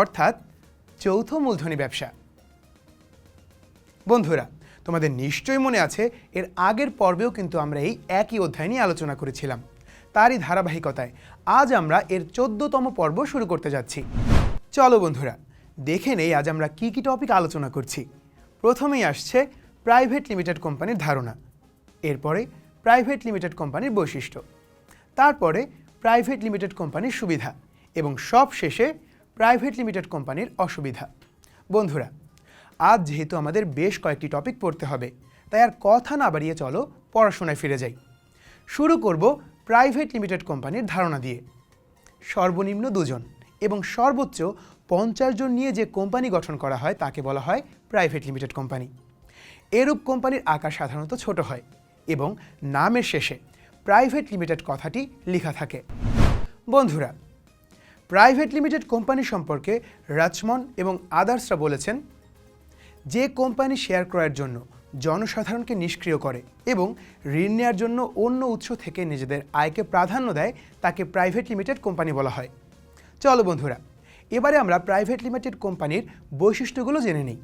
অর্থাৎ চৌথ মূলধনী ব্যবসা। বন্ধুরা, তোমাদের নিশ্চয়ই মনে আছে, এর আগের পর্বেও কিন্তু আমরা এই একই অধ্যায় নিয়ে আলোচনা করেছিলাম। তারই ধারাবাহিকতায় আজ আমরা এর চোদ্দতম পর্ব শুরু করতে যাচ্ছি। চলো বন্ধুরা, দেখে নেই আজ আমরা কি কি টপিক আলোচনা করছি। প্রথমেই আসছে প্রাইভেট লিমিটেড কোম্পানির ধারণা। এরপরে প্রাইভেট লিমিটেড কোম্পানির বৈশিষ্ট্য। তারপরে প্রাইভেট লিমিটেড কোম্পানির সুবিধা। এবং সব শেষে প্রাইভেট লিমিটেড কোম্পানির অসুবিধা। বন্ধুরা, আজ যেহেতু আমাদের বেশ কয়েকটি টপিক পড়তে হবে, তাই আর কথা না বাড়িয়ে চলো পড়াশোনায় ফিরে যাই। শুরু করব প্রাইভেট লিমিটেড কোম্পানির ধারণা দিয়ে। সর্বনিম্ন দুজন এবং সর্বোচ্চ পঞ্চাশ জন নিয়ে যে কোম্পানি গঠন করা হয়, তাকে বলা হয় প্রাইভেট লিমিটেড কোম্পানি। এরূপ কোম্পানির আকার সাধারণত ছোট হয় এবং নামের শেষে প্রাইভেট লিমিটেড কথাটি লেখা থাকে। বন্ধুরা প্রাইভেট লিমিটেড কোম্পানি সম্পর্কে রাজমন এবং আদার্সরা বলেছেন, যে কোম্পানি শেয়ার ক্রয়ের জন্য জনসাধারণকে নিষ্ক্রিয় করে এবং ঋণ নেওয়ার জন্য অন্য উৎস থেকে নিজেদের আয়কে প্রাধান্য দেয়, তাকে প্রাইভেট লিমিটেড কোম্পানি বলা হয়। চলো বন্ধুরা, এবারে আমরা প্রাইভেট লিমিটেড কোম্পানির বৈশিষ্ট্যগুলো জেনে নিই।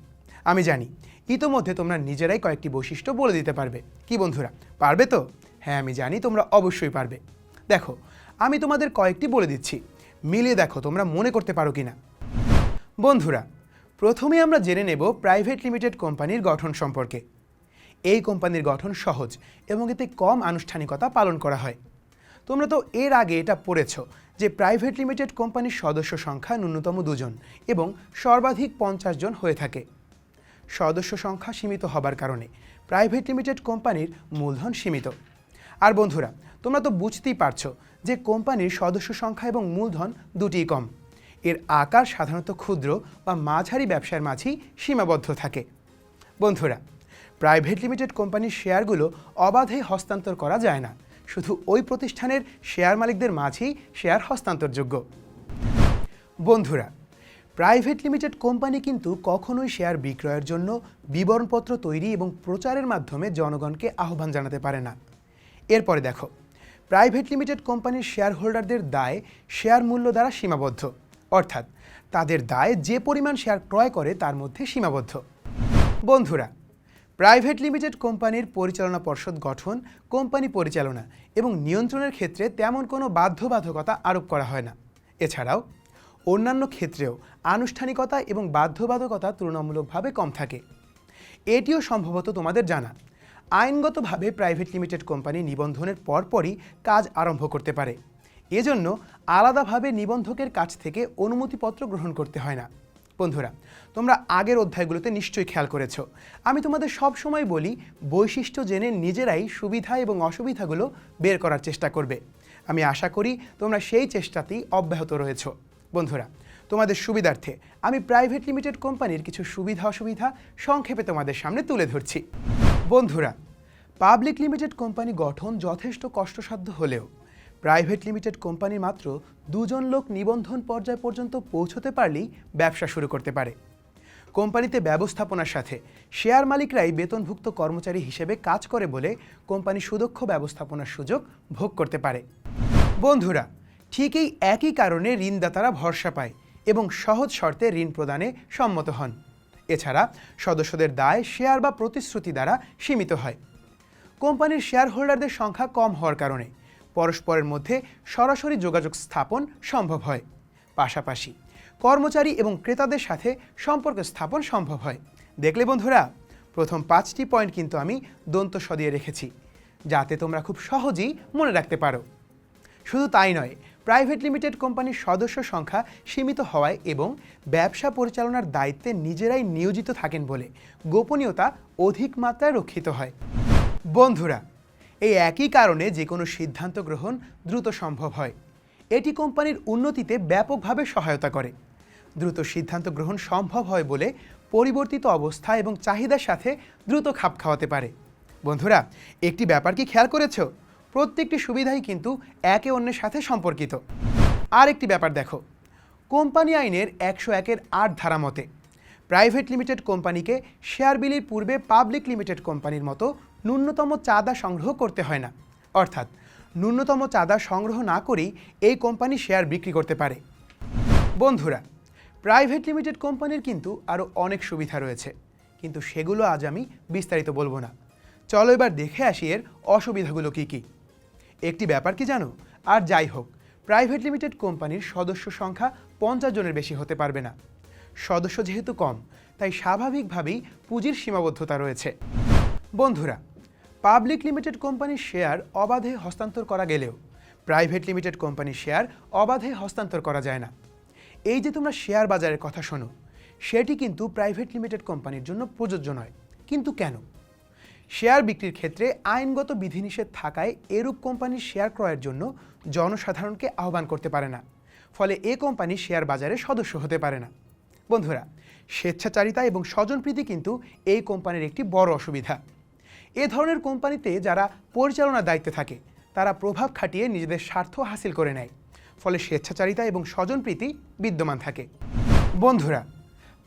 আমি জানি, ইতোমধ্যে তোমরা নিজেরাই কয়েকটি বৈশিষ্ট্য বলে দিতে পারবে। কি বন্ধুরা, পারবে তো? হ্যাঁ আমি জানি তোমরা অবশ্যই পারবে। দেখো, আমি তোমাদের কয়েকটি বলে দিচ্ছি। মিলিয়ে দেখো তোমরা মনে করতে পারো কিনা। বন্ধুরা, প্রথমে আমরা জেনে নেব প্রাইভেট লিমিটেড কোম্পানির গঠন সম্পর্কে। এই কোম্পানির গঠন সহজ এবং এতে কম আনুষ্ঠানিকতা পালন করা হয়। তোমরা তো এর আগে এটা পড়েছ যে প্রাইভেট লিমিটেড কোম্পানির সদস্য সংখ্যা ন্যূনতম দুজন এবং সর্বাধিক পঞ্চাশ জন হয়ে থাকে। সদস্য সংখ্যা সীমিত হবার কারণে প্রাইভেট লিমিটেড কোম্পানির মূলধন সীমিত। আর বন্ধুরা, তোমরা তো বুঝতেই পারছ যে কোম্পানির সদস্য সংখ্যা এবং মূলধন দুটিই কম। এর আকার সাধারণত ক্ষুদ্র বা মাঝারি ব্যবসার মাঝেই সীমাবদ্ধ থাকে। বন্ধুরা, প্রাইভেট লিমিটেড কোম্পানির শেয়ারগুলো অবাধে হস্তান্তর করা যায় না। শুধু ওই প্রতিষ্ঠানের শেয়ার মালিকদের মাঝেই শেয়ার হস্তান্তরযোগ্য। বন্ধুরা, প্রাইভেট লিমিটেড কোম্পানি কিন্তু কখনোই শেয়ার বিক্রয়ের জন্য বিবরণপত্র তৈরি এবং প্রচারের মাধ্যমে জনগণকে আহ্বান জানাতে পারে না। এরপরে দেখো প্রাইভেট লিমিটেড কোম্পানির শেয়ার হোল্ডারদের দায় শেয়ার মূল্য দ্বারা সীমাবদ্ধ। অর্থাৎ তাদের দায় যে পরিমাণ শেয়ার ক্রয় করে তার মধ্যে সীমাবদ্ধ। বন্ধুরা, প্রাইভেট লিমিটেড কোম্পানির পরিচালনা পর্ষদ গঠন, কোম্পানি পরিচালনা এবং নিয়ন্ত্রণের ক্ষেত্রে তেমন কোনো বাধ্যবাধকতা আরোপ করা হয় না। এছাড়াও, অন্যান্য ক্ষেত্রেও আনুষ্ঠানিকতা এবং বাধ্যবাধকতা তুলনামূলকভাবে কম থাকে। এটিও সম্ভবত তোমাদের জানা। আইনগতভাবে প্রাইভেট লিমিটেড কোম্পানি নিবন্ধনের পরপরই কাজ আরম্ভ করতে পারে। এজন্য আলাদাভাবে নিবন্ধকের কাছ থেকে অনুমতিপত্র গ্রহণ করতে হয় না। বন্ধুরা, তোমরা আগের অধ্যায়গুলোতে নিশ্চয়ই খেয়াল করেছ। আমি তোমাদের সব সময় বলি, বৈশিষ্ট্য জেনে নিজেরাই সুবিধা এবং অসুবিধাগুলো বের করার চেষ্টা করবে। আমি আশা করি তোমরা সেই চেষ্টাতেই অব্যাহত রয়েছো। বন্ধুরা, তোমাদের সুবিধার্থে আমি প্রাইভেট লিমিটেড কোম্পানির কিছু সুবিধা অসুবিধা সংক্ষেপে তোমাদের সামনে তুলে ধরছি। বন্ধুরা, পাবলিক লিমিটেড কোম্পানি গঠন যথেষ্ট কষ্টসাধ্য হলেও প্রাইভেট লিমিটেড কোম্পানি মাত্র দুজন লোক নিবন্ধন পর্যায় পর্যন্ত পৌঁছতে পারলেই ব্যবসা শুরু করতে পারে। কোম্পানিতে ব্যবস্থাপনার সাথে শেয়ার মালিকরাই বেতনভুক্ত কর্মচারী হিসেবে কাজ করে বলে কোম্পানি সুদক্ষ ব্যবস্থাপনার সুযোগ ভোগ করতে পারে। বন্ধুরা, ঠিক এই একই কারণে ঋণদাতারা ভরসা পায় এবং সহজ শর্তে ঋণ প্রদানে সম্মত হন। এছাড়া সদস্যদের দায় শেয়ার বা প্রতিশ্রুতি দ্বারা সীমিত হয়। কোম্পানির শেয়ার হোল্ডারদের সংখ্যা কম হওয়ার কারণে পরস্পরের মধ্যে সরাসরি যোগাযোগ স্থাপন সম্ভব হয়। পাশাপাশি কর্মচারী এবং ক্রেতাদের সাথে সম্পর্ক স্থাপন সম্ভব হয়। দেখলে বন্ধুরা, প্রথম পাঁচটি পয়েন্ট কিন্তু আমি দন্ত সদিয়ে রেখেছি, যাতে তোমরা খুব সহজেই মনে রাখতে পারো। শুধু তাই নয় প্রাইভেট লিমিটেড কোম্পানির সদস্য সংখ্যা সীমিত হওয়ায় এবং ব্যবসা পরিচালনার দায়িত্বে নিজেরাই নিয়োজিত থাকেন বলে গোপনীয়তা অধিক মাত্রায় রক্ষিত হয়। বন্ধুরা, এই একই কারণে যে কোনো সিদ্ধান্ত গ্রহণ দ্রুত সম্ভব হয়। এটি কোম্পানির উন্নতিতে ব্যাপকভাবে সহায়তা করে। দ্রুত সিদ্ধান্ত গ্রহণ সম্ভব হয় বলে পরিবর্তিত অবস্থা এবং চাহিদার সাথে দ্রুত খাপ খাওয়াতে পারে। বন্ধুরা, একটি ব্যাপার কি খেয়াল করেছ? প্রত্যেকটি সুবিধাই কিন্তু একে অন্যের সাথে সম্পর্কিত। আর একটি ব্যাপার দেখো, কোম্পানি আইনের একশো একের আট ধারা মতে, প্রাইভেট লিমিটেড কোম্পানিকে শেয়ার বিলির পূর্বে পাবলিক লিমিটেড কোম্পানির মতো ন্যূনতম চাঁদা সংগ্রহ করতে হয় না। অর্থাৎ, ন্যূনতম চাঁদা সংগ্রহ না করেই এই কোম্পানি শেয়ার বিক্রি করতে পারে। বন্ধুরা, প্রাইভেট লিমিটেড কোম্পানির কিন্তু আরও অনেক সুবিধা রয়েছে, কিন্তু সেগুলো আজ আমি বিস্তারিত বলব না। চলো এবার দেখে আসি এর অসুবিধাগুলো কী কী। একটি ব্যাপার কি জানো? আর যাই হোক, প্রাইভেট লিমিটেড কোম্পানির সদস্য সংখ্যা পঞ্চাশ জনের বেশি হতে পারবে না। সদস্য যেহেতু কম, তাই স্বাভাবিকভাবেই পুঁজির সীমাবদ্ধতা রয়েছে। বন্ধুরা, পাবলিক লিমিটেড কোম্পানির শেয়ার অবাধে হস্তান্তর করা গেলেও প্রাইভেট লিমিটেড কোম্পানির শেয়ার অবাধে হস্তান্তর করা যায় না। এই যে তোমরা শেয়ার বাজারের কথা শোনো, সেটি কিন্তু প্রাইভেট লিমিটেড কোম্পানির জন্য প্রযোজ্য নয়। কিন্তু কেন? শেয়ার বিক্রির ক্ষেত্রে আইনগত বিধিনিষেধ থাকায় এরূপ কোম্পানির শেয়ার ক্রয়ের জন্য জনসাধারণকে আহ্বান করতে পারে না। ফলে এ কোম্পানি শেয়ার বাজারে সদস্য হতে পারে না। বন্ধুরা, স্বেচ্ছাচারিতা এবং স্বজনপ্রীতি কিন্তু এই কোম্পানির একটি বড় অসুবিধা। এ ধরনের কোম্পানিতে যারা পরিচালনার দায়িত্বে থাকে, তারা প্রভাব খাটিয়ে নিজেদের স্বার্থ হাসিল করে নেয়। ফলে স্বেচ্ছাচারিতা এবং স্বজনপ্রীতি বিদ্যমান থাকে। বন্ধুরা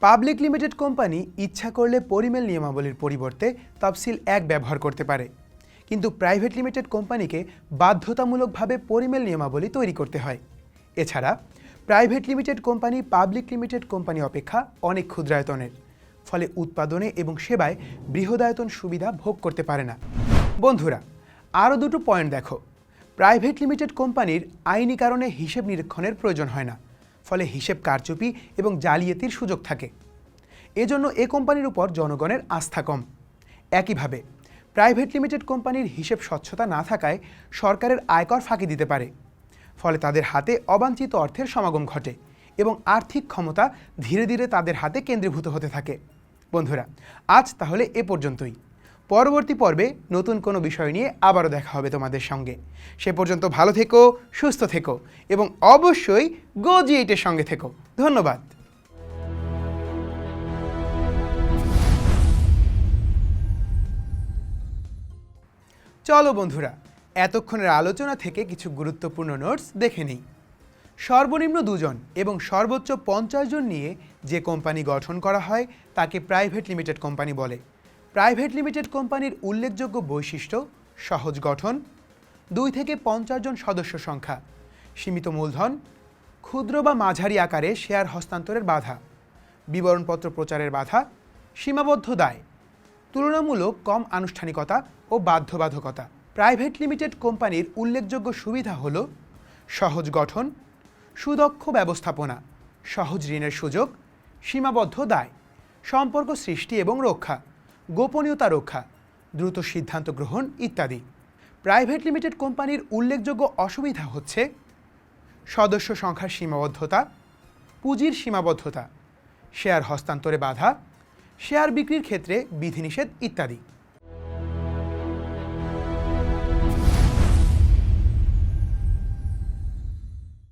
পাবলিক লিমিটেড কোম্পানি ইচ্ছা করলে পরিমেল নিয়মাবলীর পরিবর্তে তফসিল এক ব্যবহার করতে পারে। কিন্তু প্রাইভেট লিমিটেড কোম্পানিকে বাধ্যতামূলকভাবে পরিমেল নিয়মাবলী তৈরি করতে হয়। এছাড়া, private limited company public limited company অপেক্ষা অনেক ক্ষুদ্রায়তনের, ফলে উৎপাদনে এবং সেবায় বৃহদায়তন সুবিধা ভোগ করতে পারে না। বন্ধুরা, আরও দুটো পয়েন্ট দেখো। প্রাইভেট লিমিটেড কোম্পানির আইনি কারণে হিসেব নিরীক্ষণের প্রয়োজন হয় না। ফলে হিসেব কারচুপি এবং জালিয়াতির সুযোগ থাকে। এজন্য এ কোম্পানির উপর জনগণের আস্থা কম। একইভাবে, প্রাইভেট লিমিটেড কোম্পানির হিসেব স্বচ্ছতা না থাকায় সরকারের আয়কর ফাঁকি দিতে পারে। ফলে তাদের হাতে অবাঞ্ছিত অর্থের সমাগম ঘটে এবং আর্থিক ক্ষমতা ধীরে ধীরে তাদের হাতে কেন্দ্রীভূত হতে থাকে। বন্ধুরা, আজ তাহলে এ পর্যন্তই। পরবর্তী পর্বে নতুন কোনো বিষয় নিয়ে আবারও দেখা হবে তোমাদের সঙ্গে। সে পর্যন্ত ভালো থেকো, সুস্থ থেকো এবং অবশ্যই গো জি এইটের সঙ্গে থেকো। ধন্যবাদ। চলো বন্ধুরা, এতক্ষণের আলোচনা থেকে কিছু গুরুত্বপূর্ণ নোটস দেখে নেই। সর্বনিম্ন দুজন এবং সর্বোচ্চ পঞ্চাশ জন নিয়ে যে কোম্পানি গঠন করা হয়, তাকে প্রাইভেট লিমিটেড কোম্পানি বলে। প্রাইভেট লিমিটেড কোম্পানির উল্লেখযোগ্য বৈশিষ্ট্য, সহজ গঠন, দুই থেকে পঞ্চাশ জন সদস্য সংখ্যা, সীমিত মূলধন, ক্ষুদ্র বা মাঝারি আকারে শেয়ার হস্তান্তরের বাধা, বিবরণপত্র প্রচারের বাধা, সীমাবদ্ধ দায়, তুলনামূলক কম আনুষ্ঠানিকতা ও বাধ্যবাধকতা। প্রাইভেট লিমিটেড কোম্পানির উল্লেখযোগ্য সুবিধা হল সহজ গঠন, সুদক্ষ ব্যবস্থাপনা, সহজ ঋণের সুযোগ, সীমাবদ্ধ দায়, সম্পর্ক সৃষ্টি এবং রক্ষা। গোপনীয়তা রক্ষা, দ্রুত সিদ্ধান্ত গ্রহণ ইত্যাদি। প্রাইভেট লিমিটেড কোম্পানির উল্লেখযোগ্য অসুবিধা হচ্ছে সদস্য সংখ্যার সীমাবদ্ধতা, পুঁজির সীমাবদ্ধতা, শেয়ার হস্তান্তরে বাধা, শেয়ার বিক্রির ক্ষেত্রে বিধিনিষেধ ইত্যাদি।